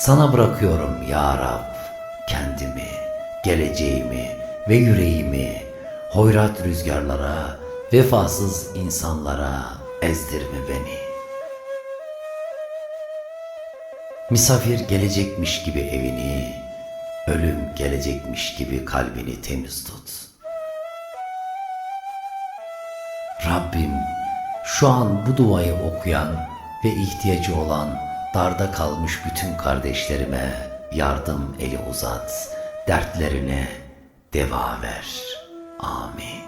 Sana bırakıyorum ya Rab kendimi, geleceğimi ve yüreğimi hoyrat rüzgarlara, vefasız insanlara ezdirme beni. Misafir gelecekmiş gibi evini, ölüm gelecekmiş gibi kalbini temiz tut. Rabbim şu an bu duayı okuyan ve ihtiyacı olan darda kalmış bütün kardeşlerime yardım eli uzat, dertlerine deva ver. Amin.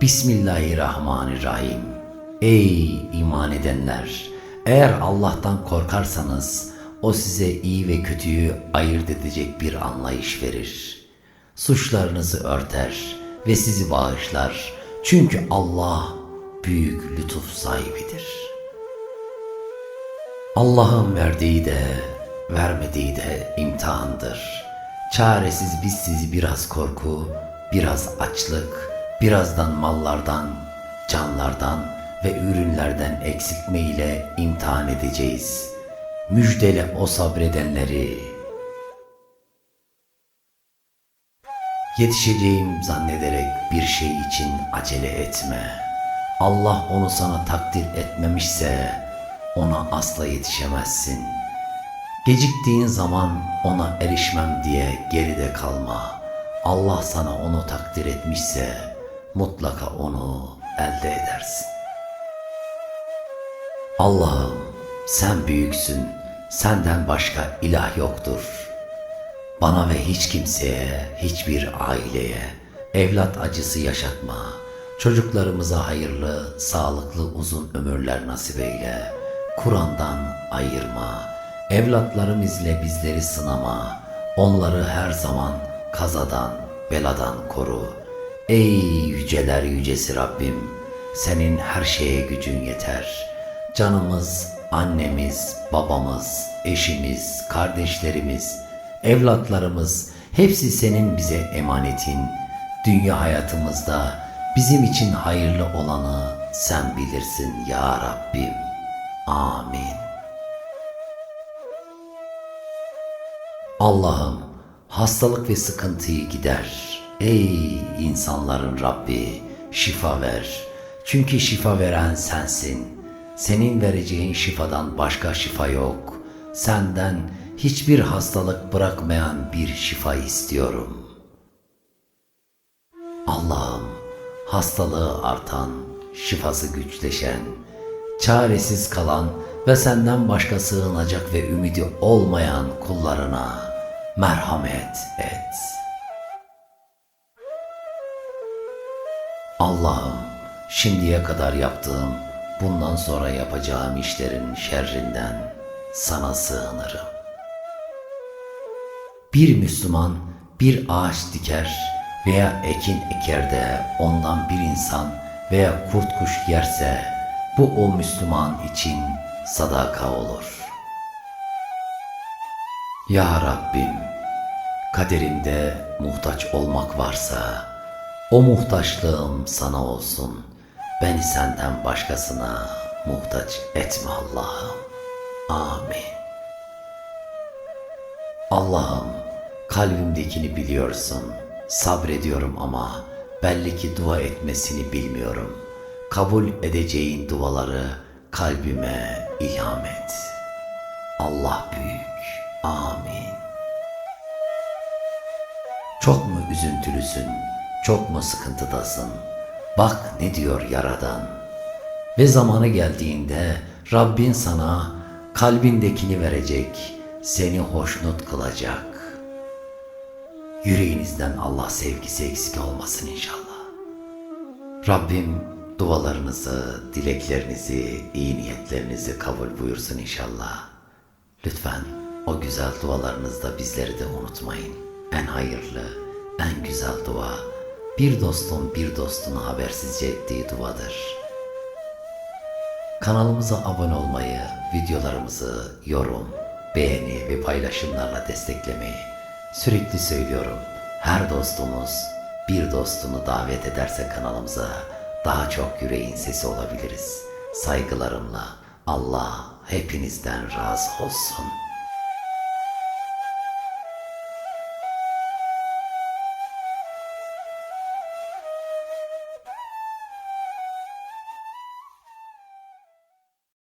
Bismillahirrahmanirrahim. Ey iman edenler! Eğer Allah'tan korkarsanız o size iyi ve kötüyü ayırt edecek bir anlayış verir. Suçlarınızı örter ve sizi bağışlar. Çünkü Allah büyük lütuf sahibidir. Allah'ın verdiği de vermediği de imtihandır. Çaresiz biz sizi biraz korku, biraz açlık, birazdan mallardan, canlardan ve ürünlerden eksiltme ile imtihan edeceğiz. Müjdele o sabredenleri. Yetişeceğim zannederek bir şey için acele etme. Allah onu sana takdir etmemişse ona asla yetişemezsin. Geciktiğin zaman ona erişmem diye geride kalma. Allah sana onu takdir etmişse mutlaka onu elde edersin. Allah'ım sen büyüksün, senden başka ilah yoktur. Bana ve hiç kimseye, hiçbir aileye evlat acısı yaşatma. Çocuklarımıza hayırlı, sağlıklı uzun ömürler nasip eyle. Kur'an'dan ayırma. Evlatlarımızla bizleri sınama. Onları her zaman kazadan, beladan koru. Ey yüceler yücesi Rabbim, senin her şeye gücün yeter. Canımız, annemiz, babamız, eşimiz, kardeşlerimiz, evlatlarımız hepsi senin bize emanetin. Dünya hayatımızda bizim için hayırlı olanı sen bilirsin ya Rabbim. Amin. Allah'ım hastalık ve sıkıntıyı gider. Ey insanların Rabbi şifa ver. Çünkü şifa veren sensin. Senin vereceğin şifadan başka şifa yok. Senden hiçbir hastalık bırakmayan bir şifa istiyorum. Allah'ım hastalığı artan, şifası güçleşen, çaresiz kalan ve senden başka sığınacak ve ümidi olmayan kullarına merhamet et. Allah'ım şimdiye kadar yaptığım, bundan sonra yapacağım işlerin şerrinden sana sığınırım. Bir Müslüman bir ağaç diker veya ekin eker de ondan bir insan veya kurt kuş yerse bu o Müslüman için sadaka olur. Ya Rabbim, kaderimde muhtaç olmak varsa o muhtaçlığım sana olsun. Beni senden başkasına muhtaç etme Allah'ım. Amin. Allah'ım kalbimdekini biliyorsun. Sabrediyorum ama belli ki dua etmesini bilmiyorum. Kabul edeceğin duaları kalbime ilham et. Allah büyük. Amin. Çok mu üzüntülüsün? Çok mu sıkıntıdasın? Bak ne diyor Yaradan. Ve zamanı geldiğinde Rabbin sana kalbindekini verecek, seni hoşnut kılacak. Yüreğinizden Allah sevgisi eksik olmasın inşallah. Rabbim dualarınızı, dileklerinizi, iyi niyetlerinizi kabul buyursun inşallah. Lütfen o güzel dualarınızda bizleri de unutmayın. En hayırlı, en güzel dua bir dostun bir dostuna habersizce ettiği duadır. Kanalımıza abone olmayı, videolarımızı yorum, beğeni ve paylaşımlarla desteklemeyi sürekli söylüyorum. Her dostumuz bir dostunu davet ederse kanalımıza daha çok yüreğin sesi olabiliriz. Saygılarımla Allah hepinizden razı olsun.